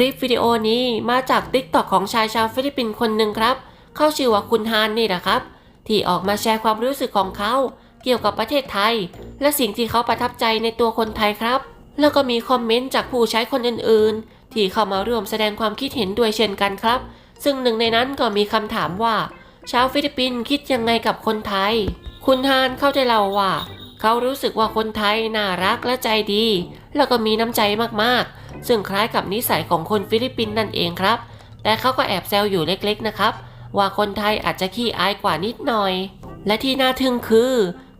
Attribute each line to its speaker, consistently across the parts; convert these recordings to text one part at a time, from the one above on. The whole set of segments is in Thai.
Speaker 1: คลิปวิดีโอนี้มาจากติ๊กต็อกของชายชาวฟิลิปปินส์คนหนึ่งครับ เขาชื่อว่าคุณฮานนี่แหละครับ ที่ออกมาแชร์ความรู้สึกของเขาเกี่ยวกับประเทศไทย และสิ่งที่เขาประทับใจในตัวคนไทยครับ แล้วก็มีคอมเมนต์จากผู้ใช้คนอื่นๆ ที่เข้ามาร่วมแสดงความคิดเห็นด้วยเช่นกันครับ ซึ่งหนึ่งในนั้นก็มีคำถามว่า ชาวฟิลิปปินส์คิดยังไงกับคนไทย คุณฮานเข้าได้เล่าว่า เขารู้สึกว่าคนไทยน่ารักและใจดี แล้วก็มีน้ำใจมากๆ ซึ่งคล้ายกับนิสัยของคนฟิลิปปินส์นั่นเองครับ แต่เขาก็แอบแซวอยู่เล็กๆนะครับ ว่าคนไทยอาจจะขี้อายกว่านิดหน่อย และที่น่าทึ่งคือ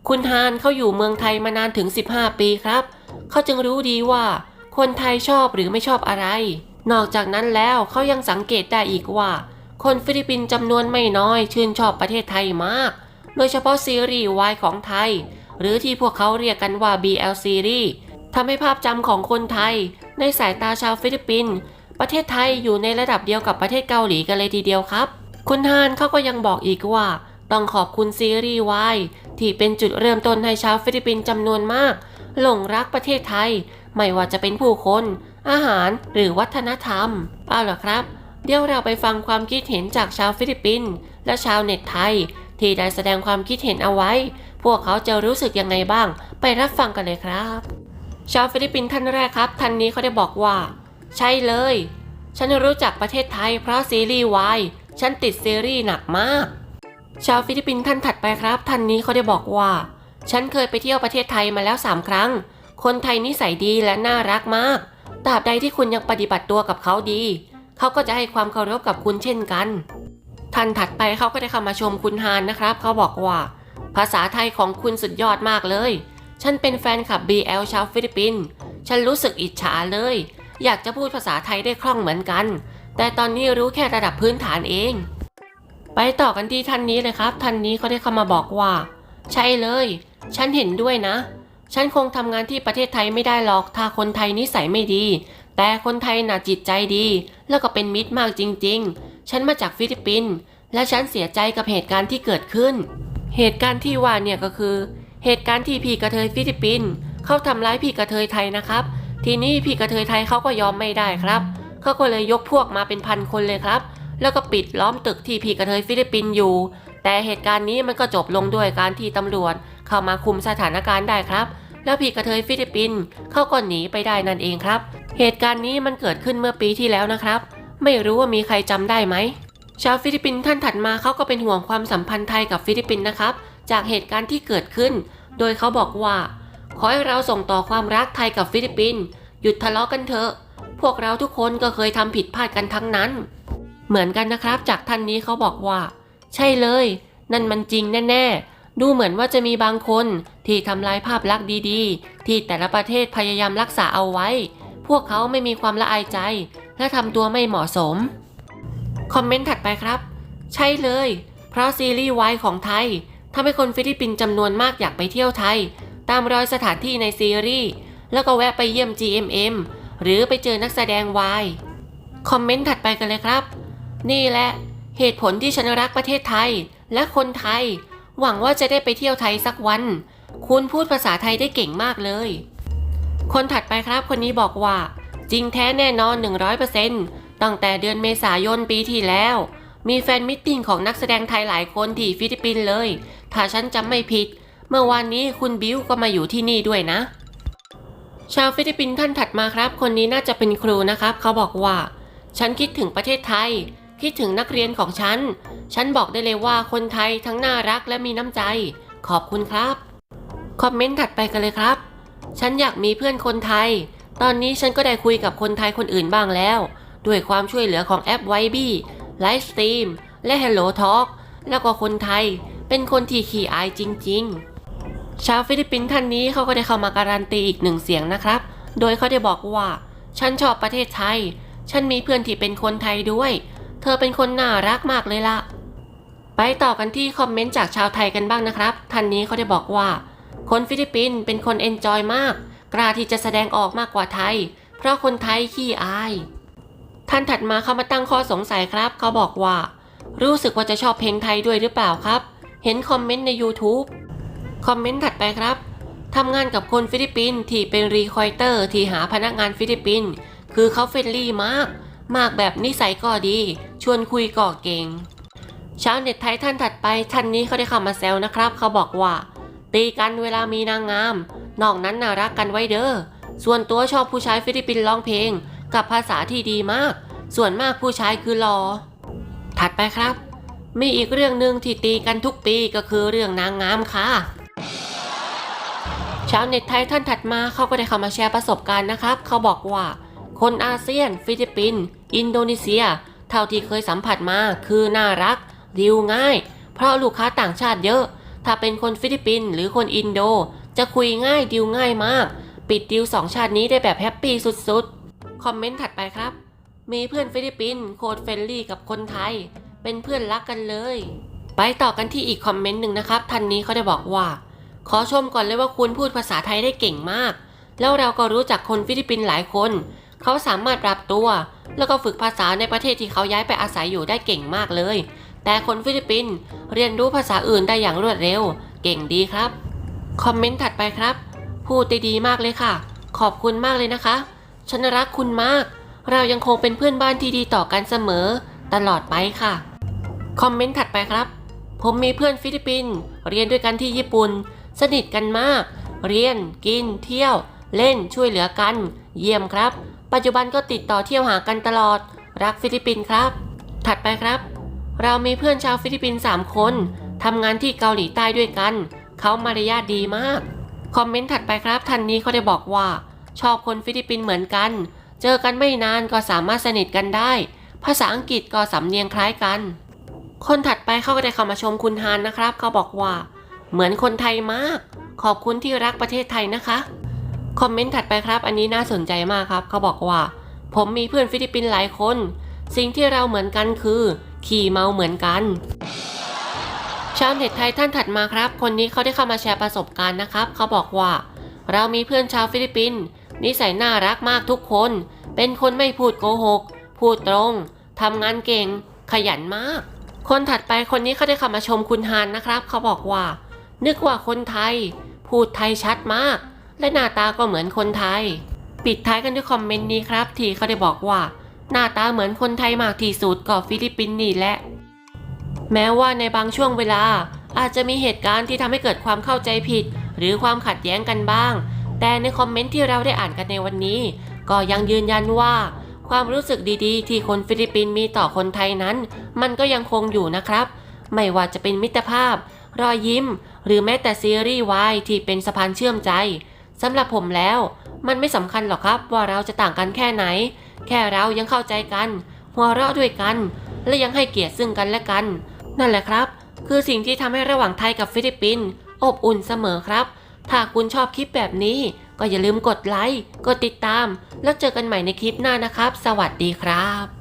Speaker 1: คุณฮานเขาอยู่เมืองไทยมานานถึง 15 ปีครับ เขาจึงรู้ดีว่า คนไทยชอบหรือไม่ชอบอะไร นอกจากนั้นแล้วเขายังสังเกตได้อีกว่า คนฟิลิปปินส์จำนวนไม่น้อย ชื่นชอบประเทศไทยมาก โดยเฉพาะซีรีส์วายของไทย หรือที่พวกเขาเรียกกันว่า BL ซีรีส์ทำให้ภาพจำของคนไทย ในสายตาชาวฟิลิปปินส์ประเทศไทยอยู่ในระดับเดียวกับประเทศเกาหลีกันเลยทีเดียวครับ คุณฮานเขาก็ยังบอกอีกว่า ต้องขอบคุณซีรีส์วายที่เป็นจุดเริ่มต้นให้ชาวฟิลิปปินส์จำนวนมาก หลงรักประเทศไทย ไม่ว่าจะเป็นผู้คน อาหารหรือวัฒนธรรม เอาล่ะครับ เดี๋ยวเราไปฟังความคิดเห็นจากชาวฟิลิปปินส์และชาวเน็ตไทย ที่ได้แสดงความคิดเห็นเอาไว้ พวกเขาจะรู้สึกยังไงบ้าง ไปรับฟังกันเลยครับ ชาวฟิลิปปินส์ท่านแรกครับท่านนี้เขาได้บอกว่า ใช่เลย ฉันรู้จักประเทศไทยเพราะซีรีส์วายฉันติดซีรีส์หนักมาก ชาวฟิลิปปินส์ท่านถัดไปครับ ท่านนี้เขาได้บอกว่า ฉันเคยไปเที่ยวประเทศไทยมาแล้ว3ครั้ง คนไทยนิสัยดีและน่ารักมากตราบใดที่คุณยังปฏิบัติตัวกับเขาดี เขาก็จะให้ความเคารพกับคุณเช่นกัน ท่านถัดไปเขาก็ได้เข้ามาชมคุณฮานนะครับ เขาบอกว่า ภาษาไทยของคุณสุดยอดมากเลย ฉันเป็นแฟนคลับ BL ชาวฟิลิปปินส์ ฉันรู้สึกอิจฉาเลย อยากจะพูดภาษาไทยได้คล่องเหมือนกัน แต่ตอนนี้รู้แค่ระดับพื้นฐานเอง ไปต่อกันที่ท่านนี้เลยครับ ท่านนี้เขาได้เข้ามาบอกว่า ใช่เลย ฉันเห็นด้วยนะ ฉันคงทำงานที่ประเทศไทยไม่ได้หรอก ถ้าคนไทยนิสัยไม่ดี แต่คนไทยน่ะจิตใจดี แล้วก็เป็นมิตรมากจริง ๆ ฉันมาจากฟิลิปปินส์ และฉันเสียใจกับเหตุการณ์ที่เกิดขึ้น เหตุการณ์ที่ว่าเนี่ยก็คือ เหตุการณ์ที่พี่กระเทยฟิลิปปินส์เขาทำร้ายพี่กระเทยไทยนะครับ ทีนี้พี่กระเทยไทยเขาก็ยอมไม่ได้ครับเขาก็เลยยกพวกมาเป็นพันคนเลยครับ แล้วก็ปิดล้อมตึกที่พี่กระเทยฟิลิปปินส์อยู่ แต่เหตุการณ์นี้มันก็จบลงด้วยการที่ตำรวจเข้ามาคุมสถานการณ์ได้ครับ แล้วพี่กระเทยฟิลิปปินส์เขาก็หนีไปได้นั่นเองครับ เหตุการณ์นี้มันเกิดขึ้นเมื่อปีที่แล้วนะครับ ไม่รู้ว่ามีใครจำได้ไหม ชาวฟิลิปปินส์ท่านถัดมาเขาก็เป็นห่วงความสัมพันธ์ไทยกับฟิลิปปินส์นะครับ จากเหตุการณ์ที่เกิดขึ้น โดยเขาบอกว่า ขอให้เราส่งต่อความรักไทยกับฟิลิปปินส์หยุดทะเลาะกันเถอะ พวกเราทุกคนก็เคยทำผิดพลาดกันทั้งนั้น เหมือนกันนะครับ จากท่านนี้เขาบอกว่า ใช่เลย นั่นมันจริงแน่ๆ ดูเหมือนว่าจะมีบางคนที่ทำลายภาพลักษณ์ดีๆ ที่แต่ละประเทศพยายามรักษาเอาไว้ พวกเขาไม่มีความละอายใจ และทำตัวไม่เหมาะสม คอมเมนต์ถัดไปครับ ใช่เลย เพราะซีรีส์วายของไทยทำให้คนฟิลิปปินส์จำนวนมากอยากไปเที่ยวไทย ตามรอยสถานที่ในซีรีส์แล้วก็แวะไปเยี่ยม GMM หรือไปเจอนักแสดงวายคอมเมนต์ถัดไปกันเลยครับ นี่แหละเหตุผลที่ฉันรักประเทศไทยและคนไทย หวังว่าจะได้ไปเที่ยวไทยสักวัน คุณพูดภาษาไทยได้เก่งมากเลย คนถัดไปครับคนนี้บอกว่า จริงแท้แน่นอน 100% ตั้งแต่เดือนเมษายนปีที่แล้ว มีแฟนมิทติ้งของนักแสดงไทยหลายคนที่ฟิลิปปินส์เลย ถ้าฉันจำไม่ผิด เมื่อวานนี้คุณบิวก็มาอยู่ที่นี่ด้วยนะ ชาวฟิลิปปินส์ท่านถัดมาครับ คนนี้น่าจะเป็นครูนะครับ เขาบอกว่า ฉันคิดถึงประเทศไทย คิดถึงนักเรียนของฉัน ฉันบอกได้เลยว่าคนไทยทั้งน่ารักและมีน้ำใจ ขอบคุณครับ คอมเมนต์ถัดไปกันเลยครับ ฉันอยากมีเพื่อนคนไทย ตอนนี้ฉันก็ได้คุยกับคนไทยคนอื่นบ้างแล้ว ด้วยความช่วยเหลือของแอปไวบี้ไลฟ์สตรีมและ Hello Talk แล้วก็คนไทยเป็นคนที่ขี้อายจริง ๆ ชาวฟิลิปปินส์ท่านนี้เขาก็ได้เข้ามาการันตีอีกหนึ่งเสียงนะครับ โดยเขาได้บอกว่า ฉันชอบประเทศไทย ฉันมีเพื่อนที่เป็นคนไทยด้วย เธอเป็นคนน่ารักมากเลยล่ะ ไปต่อกันที่คอมเมนต์จากชาวไทยกันบ้างนะครับ ท่านนี้เขาได้บอกว่า คนฟิลิปปินส์เป็นคนเอนจอยมาก กล้าที่จะแสดงออกมากกว่าไทย เพราะคนไทยขี้อาย ท่านถัดมาเขามาตั้งข้อสงสัยครับ เขาบอกว่า รู้สึกว่าจะชอบเพลงไทยด้วยหรือเปล่าครับ เห็นคอมเมนต์ใน YouTube คอมเมนต์ถัดไปครับทำงานกับคนฟิลิปปินส์ที่เป็นรีคอยเตอร์ที่หาพนักงานฟิลิปปินส์คือเขาเฟรนลี่มาก มากแบบนิสัยก็ดี ชวนคุยก็เก่งชาวเน็ตไทยท่านถัดไปท่านนี้เขาได้เข้ามาแซวนะครับ เขาบอกว่า ตีกันเวลามีนางงามนอกนั้นน่ารักกันไว้เด้อส่วนตัวชอบผู้ชายฟิลิปปินส์ร้องเพลง กับภาษาที่ดีมาก ส่วนมากผู้ชายคือรอ ถัดไปครับ มีอีกเรื่องหนึ่งที่ตีกันทุกปีก็คือเรื่องนางงามค่ะ ชาวเน็ตไทยท่านถัดมาเขาก็ได้เข้ามาแชร์ประสบการณ์นะครับ เขาบอกว่า คนอาเซียน ฟิลิปปินส์อินโดนีเซีย เท่าที่เคยสัมผัสมาคือน่ารักดิวง่าย เพราะลูกค้าต่างชาติเยอะ ถ้าเป็นคนฟิลิปปินส์หรือคนอินโด จะคุยง่ายดิวง่ายมาก ปิดดิวสองชาตินี้ได้แบบแฮปปี้สุดๆ คอมเมนต์ถัดไปครับ มีเพื่อนฟิลิปปินส์โคตรเฟรนลี่กับคนไทย เป็นเพื่อนรักกันเลย ไปต่อกันที่อีกคอมเมนต์หนึ่งนะครับท่านนี้เขาได้บอกว่า ขอชมก่อนเลยว่าคุณพูดภาษาไทยได้เก่งมาก แล้วเราก็รู้จักคนฟิลิปปินส์หลายคน เขาสามารถปรับตัว แล้วก็ฝึกภาษาในประเทศที่เขาย้ายไปอาศัยอยู่ได้เก่งมากเลย แต่คนฟิลิปปินส์เรียนรู้ภาษาอื่นได้อย่างรวดเร็ว เก่งดีครับ คอมเมนต์ถัดไปครับ พูดได้ดีมากเลยค่ะ ขอบคุณมากเลยนะคะ ฉันรักคุณมาก เรายังคงเป็นเพื่อนบ้านที่ดีต่อกันเสมอ ตลอดไปค่ะ คอมเมนต์ถัดไปครับ ผมมีเพื่อนฟิลิปปินส์เรียนด้วยกันที่ญี่ปุ่น สนิทกันมาก เรียน กิน เที่ยว เล่นช่วยเหลือกัน เยี่ยมครับ ปัจจุบันก็ติดต่อเที่ยวหากันตลอด รักฟิลิปปินส์ครับ ถัดไปครับ เรามีเพื่อนชาวฟิลิปปินส์3คนทำงานที่เกาหลีใต้ด้วยกัน เขามารยาทดีมาก คอมเมนต์ถัดไปครับท่านนี้เขาได้บอกว่า ชอบคนฟิลิปปินส์เหมือนกัน เจอกันไม่นานก็สามารถสนิทกันได้ ภาษาอังกฤษก็สำเนียงคล้ายกัน คนถัดไปเขาก็ได้เข้ามาชมคุณฮานนะครับ เขาบอกว่า เหมือนคนไทยมาก ขอบคุณที่รักประเทศไทยนะคะ คอมเมนต์ถัดไปครับ อันนี้น่าสนใจมากครับ เขาบอกว่า ผมมีเพื่อนฟิลิปปินส์หลายคน สิ่งที่เราเหมือนกันคือ ขี่เมาเหมือนกันชาวเน็ตไทยท่านถัดมาครับ คนนี้เขาได้เข้ามาแชร์ประสบการณ์นะครับ เขาบอกว่า เรามีเพื่อนชาวฟิลิปปินส์ นิสัยน่ารักมากทุกคน เป็นคนไม่พูดโกหก พูดตรง ทำงานเก่ง ขยันมาก คนถัดไปคนนี้เขาได้เข้ามาชมคุณฮานนะครับ เขาบอกว่า นึกว่าคนไทย พูดไทยชัดมาก และหน้าตาก็เหมือนคนไทย ปิดท้ายกันด้วยคอมเมนต์นี้ครับ ที่เขาได้บอกว่า หน้าตาเหมือนคนไทยมากที่สุดก็ฟิลิปปินส์นี่แหละ แม้ว่าในบางช่วงเวลาอาจจะมีเหตุการณ์ที่ทำให้เกิดความเข้าใจผิด หรือความขัดแย้งกันบ้าง แต่ในคอมเมนต์ที่เราได้อ่านกันในวันนี้ ก็ยังยืนยันว่า ความรู้สึกดีๆ ที่คนฟิลิปปินส์มีต่อคนไทยนั้น มันก็ยังคงอยู่นะครับ ไม่ว่าจะเป็นมิตรภาพ รอยยิ้ม หรือแม้แต่ซีรีส์วายที่เป็นสะพานเชื่อมใจสำหรับผมแล้ว มันไม่สำคัญหรอกครับว่าเราจะต่างกันแค่ไหน แค่เรายังเข้าใจกัน หัวเราะด้วยกัน และยังให้เกียรติซึ่งกันและกัน นั่นแหละครับ คือสิ่งที่ทำให้ระหว่างไทยกับฟิลิปปินส์อบอุ่นเสมอครับ ถ้าคุณชอบคลิปแบบนี้ ก็อย่าลืมกดไลค์ กดติดตาม แล้วเจอกันใหม่ในคลิปหน้านะครับ สวัสดีครับ